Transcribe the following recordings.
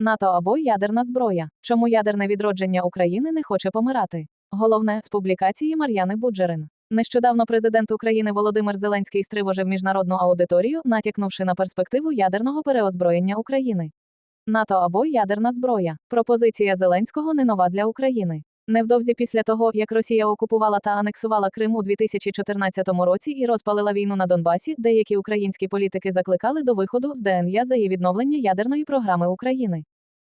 НАТО або ядерна зброя. Чому ядерне відродження України не хоче помирати? Головне з публікації Мар'яни Буджерин. Нещодавно президент України Володимир Зеленський стривожив міжнародну аудиторію, натякнувши на перспективу ядерного переозброєння України. НАТО або ядерна зброя. Пропозиція Зеленського не нова для України. Невдовзі після того, як Росія окупувала та анексувала Крим у 2014 році і розпалила війну на Донбасі, деякі українські політики закликали до виходу з ДНЯ за її відновлення ядерної програми України.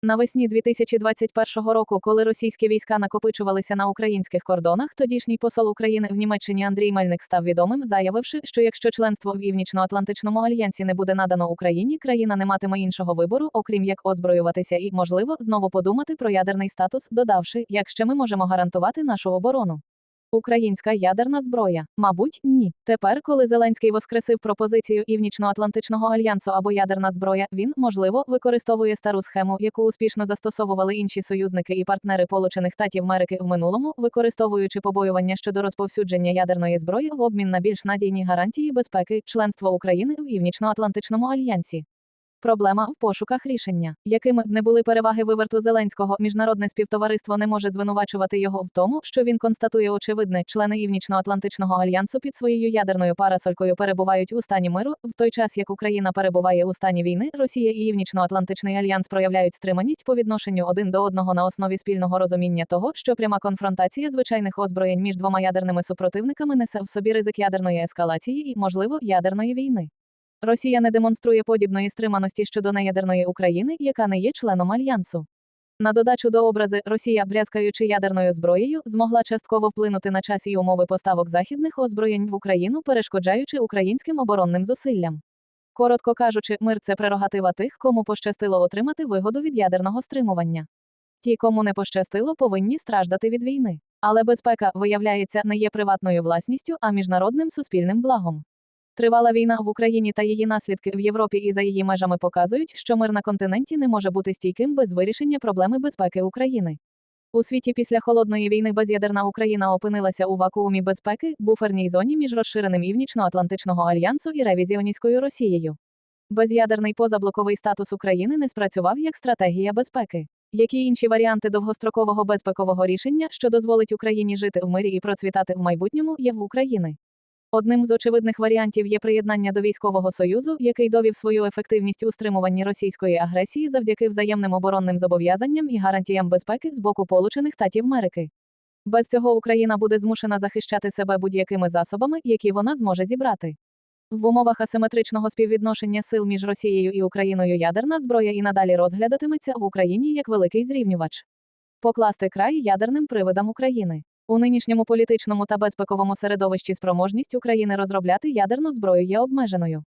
Навесні 2021 року, коли російські війська накопичувалися на українських кордонах, тодішній посол України в Німеччині Андрій Мельник став відомим, заявивши, що якщо членство в Північно-Атлантичному альянсі не буде надано Україні, країна не матиме іншого вибору, окрім як озброюватися і, можливо, знову подумати про ядерний статус, додавши, як ще ми можемо гарантувати нашу оборону. Українська ядерна зброя, мабуть, ні. Тепер, коли Зеленський воскресив пропозицію Північно-Атлантичного альянсу або ядерна зброя, він, можливо, використовує стару схему, яку успішно застосовували інші союзники і партнери Получених Татів Америки в минулому, використовуючи побоювання щодо розповсюдження ядерної зброї в обмін на більш надійні гарантії безпеки, членство України в Північно-Атлантичному альянсі. Проблема в пошуках рішення, якими б не були переваги виверту Зеленського, міжнародне співтовариство не може звинувачувати його в тому, що він констатує очевидне, члени Північно-Атлантичного альянсу під своєю ядерною парасолькою перебувають у стані миру, в той час як Україна перебуває у стані війни, Росія і Північно-Атлантичний альянс проявляють стриманість по відношенню один до одного на основі спільного розуміння того, що пряма конфронтація звичайних озброєнь між двома ядерними супротивниками несе в собі ризик ядерної ескалації і, можливо, ядерної війни. Росія не демонструє подібної стриманості щодо неядерної України, яка не є членом альянсу. На додачу до образи Росія, брязкаючи ядерною зброєю, змогла частково вплинути на час і умови поставок західних озброєнь в Україну, перешкоджаючи українським оборонним зусиллям. Коротко кажучи, мир це прерогатива тих, кому пощастило отримати вигоду від ядерного стримування. Ті, кому не пощастило, повинні страждати від війни. Але безпека, виявляється, не є приватною власністю, а міжнародним суспільним благом. Тривала війна в Україні та її наслідки в Європі і за її межами показують, що мир на континенті не може бути стійким без вирішення проблеми безпеки України. У світі після холодної війни без'ядерна Україна опинилася у вакуумі безпеки, буферній зоні між розширеним Північно-Атлантичного альянсу і ревізіоністською Росією. Без'ядерний позаблоковий статус України не спрацював як стратегія безпеки. Які інші варіанти довгострокового безпекового рішення, що дозволить Україні жити в мирі і процвітати в майбутньому, є в Україні? Одним з очевидних варіантів є приєднання до військового союзу, який довів свою ефективність у стримуванні російської агресії завдяки взаємним оборонним зобов'язанням і гарантіям безпеки з боку Получених Татів Америки. Без цього Україна буде змушена захищати себе будь-якими засобами, які вона зможе зібрати. В умовах асиметричного співвідношення сил між Росією і Україною ядерна зброя і надалі розглядатиметься в Україні як великий зрівнювач. Покласти край ядерним привидам України. У нинішньому політичному та безпековому середовищі спроможність України розробляти ядерну зброю є обмеженою.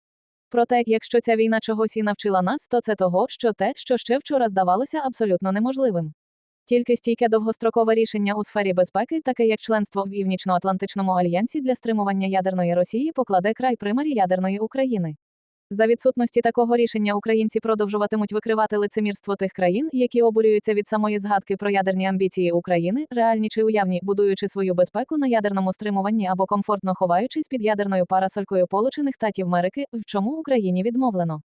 Проте, якщо ця війна чогось і навчила нас, то це того, що те, що ще вчора здавалося абсолютно неможливим. Тільки стійке довгострокове рішення у сфері безпеки, таке як членство в Північно-Атлантичному альянсі для стримування ядерної Росії, покладе край примарі ядерної України. За відсутності такого рішення українці продовжуватимуть викривати лицемірство тих країн, які обурюються від самої згадки про ядерні амбіції України, реальні чи уявні, будуючи свою безпеку на ядерному стримуванні або комфортно ховаючись під ядерною парасолькою Получених Татів Америки, в чому Україні відмовлено.